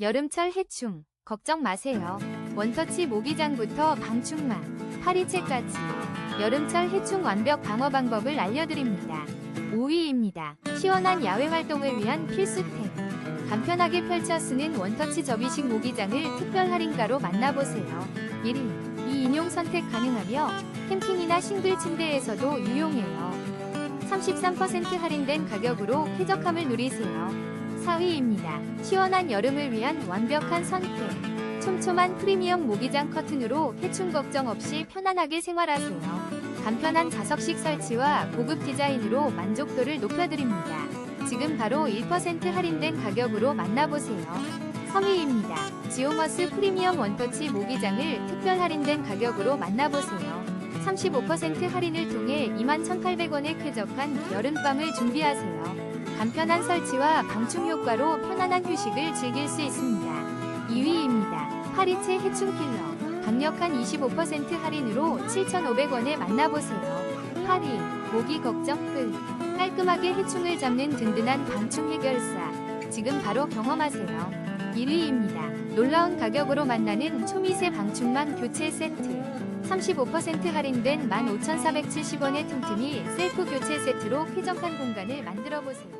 여름철 해충 걱정 마세요. 원터치 모기장부터 방충망, 파리채까지 여름철 해충 완벽 방어 방법을 알려드립니다. 5위입니다. 시원한 야외 활동을 위한 필수템. 간편하게 펼쳐 쓰는 원터치 접이식 모기장을 특별 할인가로 만나보세요. 1위. 이 인용 선택 가능하며 캠핑이나 싱글 침대에서도 유용해요. 33% 할인된 가격으로 쾌적함을 누리세요. 4위입니다. 시원한 여름을 위한 완벽한 선택. 촘촘한 프리미엄 모기장 커튼으로 해충 걱정 없이 편안하게 생활하세요. 간편한 자석식 설치와 고급 디자인으로 만족도를 높여드립니다. 지금 바로 1% 할인된 가격으로 만나보세요. 3위입니다. 지오머스 프리미엄 원터치 모기장을 특별 할인된 가격으로 만나보세요. 35% 할인을 통해 21,800원에 쾌적한 여름밤을 준비하세요. 간편한 설치와 방충 효과로 편안한 휴식을 즐길 수 있습니다. 2위입니다. 파리채 해충 킬러. 강력한 25% 할인으로 7,500원에 만나보세요. 파리, 모기 걱정 끝. 깔끔하게 해충을 잡는 든든한 방충 해결사. 지금 바로 경험하세요. 1위입니다. 놀라운 가격으로 만나는 초미세 방충망 교체 세트. 35% 할인된 15,470원의 틈틈이 셀프 교체 세트로 쾌적한 공간을 만들어 보세요.